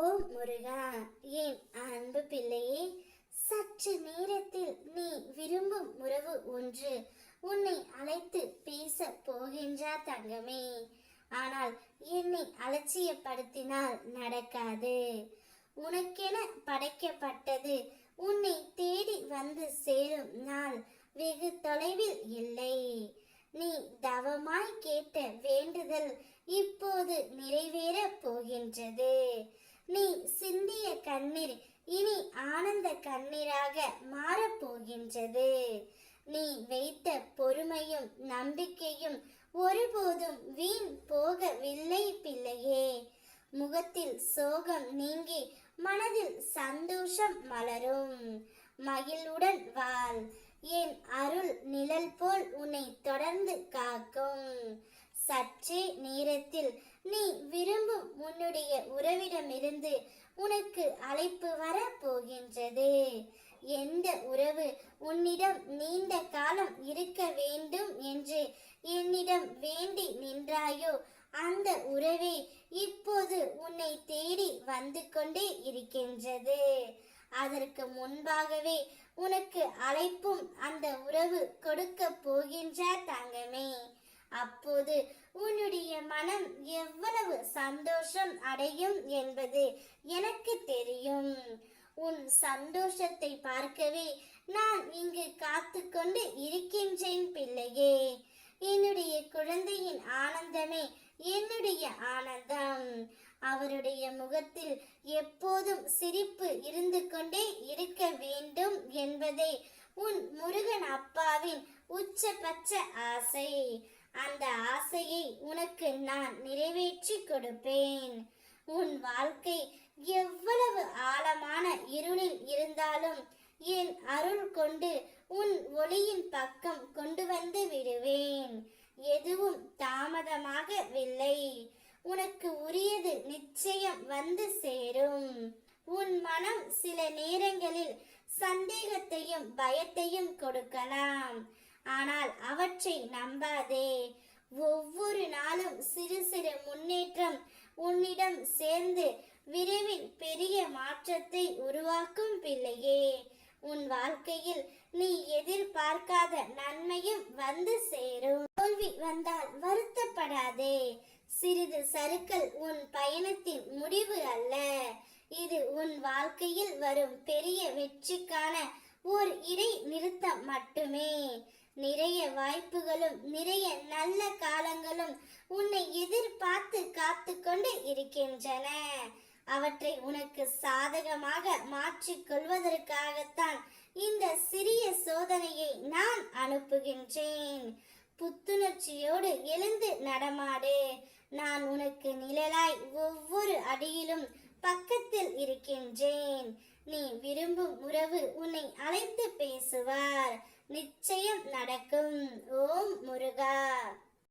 ஓ முருகா என் அன்பு பிள்ளையே சற்று நேரத்தில் நீ விரும்பும் உறவு ஒன்று உன்னை அழைத்து பேச போகின்றார் தங்கமே. ஆனால் என்னை அலட்சியப்படுத்தினால் நடக்காது. உனக்கென படைக்கப்பட்டது உன்னை தேடி வந்து சேரும் நாள் வெகு தொலைவில் இல்லை. நீ தவமாய் கேட்ட வேண்டுதல் இப்போது நிறைவேறப் போகின்றது. நீ சிந்திய கண்ணீர் இனி ஆனந்த கண்ணீராக மாறப்போகின்றது. நீ வைத்த பொறுமையும் நம்பிக்கையும் ஒருபோதும் வீண் போகவில்லை பிள்ளையே. முகத்தில் சோகம் நீங்கி மனதில் சந்தோஷம் மலரும். மகிழ்வுடன் வாழ். என் அருள் நிழல் போல் உன்னை தொடர்ந்து காக்கும். சற்றே நேரத்தில் நீ விரும்பும் உன்னுடைய உறவிடமிருந்து உனக்கு அழைப்பு வர போகின்றது. எந்த உறவு உன்னிடம் நீண்ட காலம் இருக்க வேண்டும் என்று என்னிடம் வேண்டி நின்றாயோ அந்த உறவே இப்போது உன்னை தேடி வந்து கொண்டே இருக்கின்றது. அதற்கு முன்பாகவே உனக்கு அழைப்பும் அந்த உறவு கொடுக்க போகின்ற தங்கமே அப்போது உன்னுடைய மனம் எவ்வளவு சந்தோஷம் அடையும் என்பது எனக்கு தெரியும். உன் சந்தோஷத்தை பார்க்கவே நான் இங்கு காத்து கொண்டு இருக்கின்றேன் பிள்ளையே. என்னுடைய குழந்தையின் ஆனந்தமே என்னுடைய ஆனந்தம். அவருடைய முகத்தில் எப்போதும் சிரிப்பு இருந்து கொண்டே இருக்க வேண்டும் என்பதே உன் முருகன் அப்பாவின் உச்சபட்ச ஆசை. அந்த ஆசையை உனக்கு நான் நிறைவேற்றி கொடுப்பேன். உன் வாழ்க்கை எவ்வளவு ஆழமான இருளில் இருந்தாலும் என் அருள் கொண்டு உன் ஒளியின் பக்கம் கொண்டு வந்து விடுவேன். எதுவும் தாமதமாகவில்லை. உனக்கு உரியது நிச்சயம் வந்து சேரும். உன் மனம் சில நேரங்களில் சந்தேகத்தையும் பயத்தையும் கொடுக்கலாம். ஆனால் அவற்றை நம்பாதே. ஒவ்வொரு நாளும் சிறு சிறு முன்னேற்றம் உன்னிடம் சேர்ந்து விரைவில் பெரிய மாற்றத்தை உருவாக்கும் பிள்ளையே. உன் வாழ்க்கையில் நீ எதிர்பார்க்காத நன்மையும் வந்து சேரும். தோல்வி வந்தால் வருத்தப்படாதே. சிறிது சறுக்கல் உன் பயணத்தின் முடிவு அல்ல. இது உன் வாழ்க்கையில் வரும் பெரிய வெற்றிக்கான ஓர் இடை நிறுத்தம் மட்டுமே. நிறைய வாய்ப்புகளும் நிறைய நல்ல காலங்களும் உன்னை எதிர்பார்த்து காத்து கொண்டு இருக்கின்றன. அவற்றை உனக்கு சாதகமாக மாற்றிக் கொள்வதற்காகத்தான் இந்த சிறிய சோதனையை நான் அனுப்புகின்றேன். புத்துணர்ச்சியோடு எழுந்து நடமாடு. நான் உனக்கு நிழலாய் ஒவ்வொரு அடியிலும் பக்கத்தில் இருக்கின்றேன். நீ விரும்பும் உறவு உன்னை அழைத்து பேசுவார் நிச்சயம் நடக்கும். ஓம் முருகா.